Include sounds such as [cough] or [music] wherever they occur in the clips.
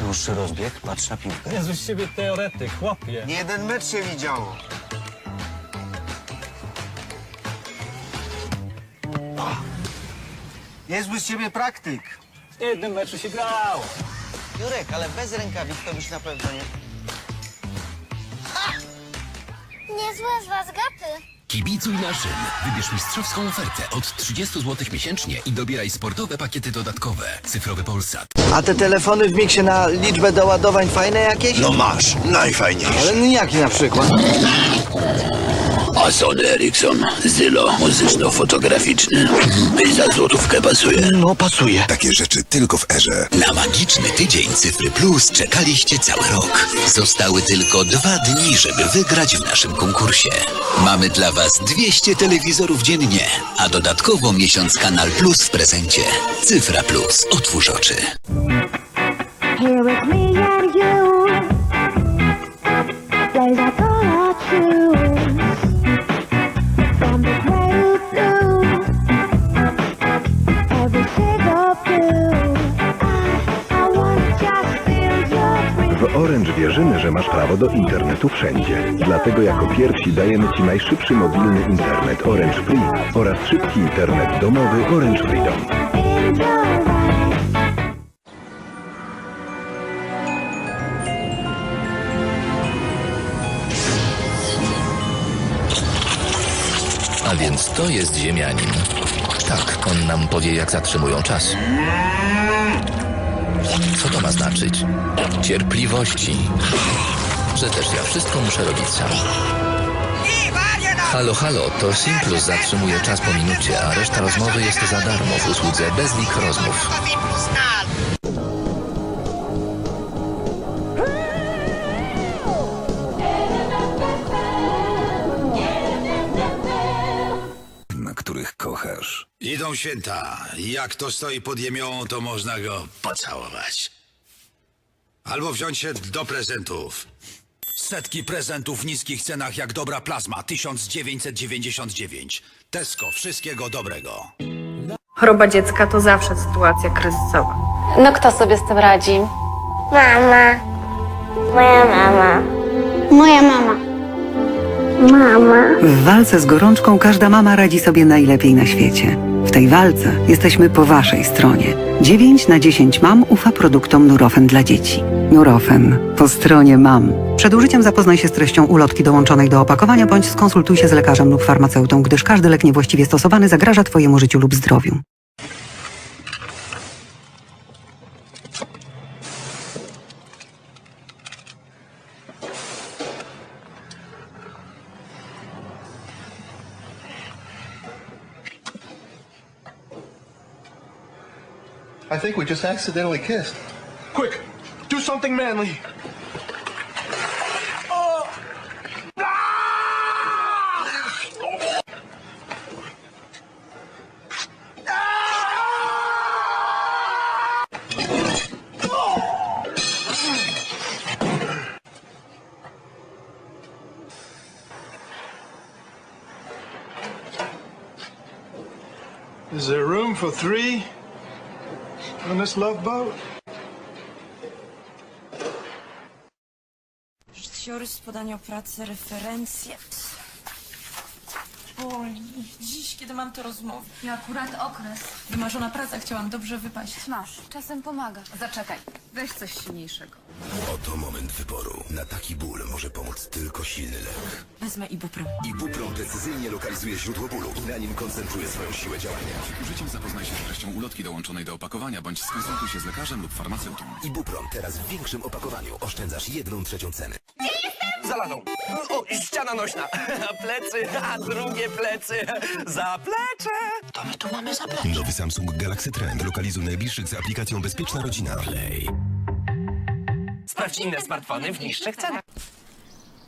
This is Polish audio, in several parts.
Dłuższy rozbieg, patrz na piłkę. Jezus z ciebie teoretyk, chłopie. Nie jeden mecz się widziało. Niezły z ciebie praktyk. W jednym meczu się grało. Jurek, ale bez rękawic to byś na pewno nie... Niezłe z was gapy. Kibicuj naszym. Wybierz mistrzowską ofertę od 30 zł miesięcznie i dobieraj sportowe pakiety dodatkowe. Cyfrowy Polsat. A te telefony w miksie na liczbę doładowań fajne jakieś? No masz, najfajniejszy. Ale jaki na przykład? A Sony Ericsson, Zylo muzyczno-fotograficzny. I za złotówkę pasuje. No pasuje. Takie rzeczy tylko w erze. Na magiczny tydzień Cyfry Plus czekaliście cały rok. Zostały tylko dwa dni, żeby wygrać w naszym konkursie. Mamy dla Was 200 telewizorów dziennie, a dodatkowo miesiąc Kanal Plus w prezencie. Cyfra Plus. Otwórz oczy. Here with me W Orange wierzymy, że masz prawo do internetu wszędzie. Dlatego jako pierwsi dajemy Ci najszybszy mobilny internet Orange Free oraz szybki internet domowy Orange Freedom. A więc to jest ziemianin. Tak, on nam powie, jak zatrzymują czas. Co to ma znaczyć? Cierpliwości. Że też ja wszystko muszę robić sam. Halo, halo, to Simplus zatrzymuje czas po minucie, a reszta rozmowy jest za darmo w usłudze Bezlik Rozmów. Idą święta. Jak kto stoi pod jemią, to można go pocałować. Albo wziąć się do prezentów. Setki prezentów w niskich cenach jak dobra plazma 1999. Tesco, wszystkiego dobrego. Choroba dziecka to zawsze sytuacja kryzysowa. No kto sobie z tym radzi? Mama. Moja mama. Moja mama. Mama. W walce z gorączką każda mama radzi sobie najlepiej na świecie. W tej walce jesteśmy po Waszej stronie. 9 na 10 mam ufa produktom Nurofen dla dzieci. Nurofen po stronie mam. Przed użyciem zapoznaj się z treścią ulotki dołączonej do opakowania bądź skonsultuj się z lekarzem lub farmaceutą, gdyż każdy lek niewłaściwie stosowany zagraża Twojemu życiu lub zdrowiu. I think we just accidentally kissed. Quick, do something manly. Is there room for three on this love boat? Życiorys, podanie o pracę, referencje. Boli. Dziś, kiedy mam te rozmowy. I akurat okres. Wymarzona praca, chciałam dobrze wypaść. Masz, czasem pomaga. Zaczekaj, weź coś silniejszego. Oto moment wyboru. Na taki ból może pomóc tylko silny lek. Wezmę ibuprom. Ibuprom precyzyjnie lokalizuje źródło bólu i na nim koncentruje swoją siłę działania. Użyciem zapoznaj się z treścią ulotki dołączonej do opakowania bądź skonsultuj się z lekarzem lub farmaceutą. Ibuprom teraz w większym opakowaniu. Oszczędzasz jedną trzecią ceny. Za ladą. O, ściana nośna. [laughs] Plecy, a drugie plecy. Zaplecze. To my tu mamy zaplecze. Nowy Samsung Galaxy Trend lokalizuje najbliższych z aplikacją Bezpieczna Rodzina. Play. Sprawdź inne smartfony w niższych cenach.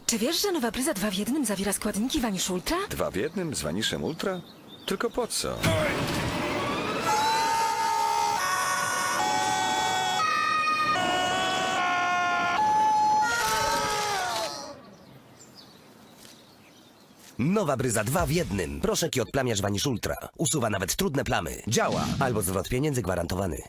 Czy wiesz, że nowa Bryza 2 w jednym zawiera składniki Vanish Ultra? Dwa w jednym z Vaniszem Ultra? Tylko po co? Nowa bryza 2 w jednym. Proszek i odplamiacz Vanish Ultra. Usuwa nawet trudne plamy. Działa. Albo zwrot pieniędzy gwarantowany.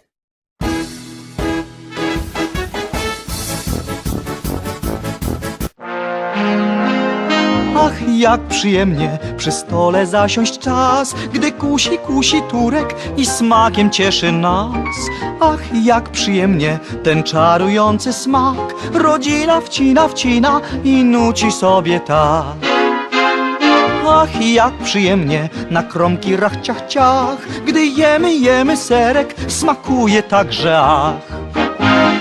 Ach, jak przyjemnie przy stole zasiąść czas, gdy kusi, kusi turek i smakiem cieszy nas. Ach, jak przyjemnie ten czarujący smak, rodzina wcina, wcina i nuci sobie tak. Ach, jak przyjemnie na kromki rachciach ciach, gdy jemy, jemy serek, smakuje także ach.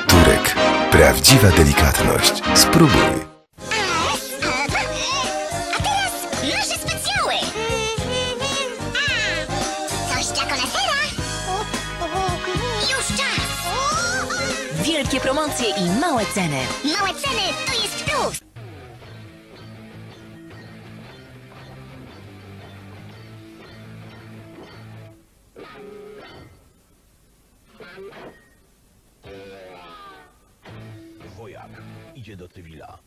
Turek. Prawdziwa delikatność. Spróbuj. Nasze specjały! Coś dla konesera! Już czas! Wielkie promocje i małe ceny. Małe ceny to jest plus! Wojak idzie do cywila.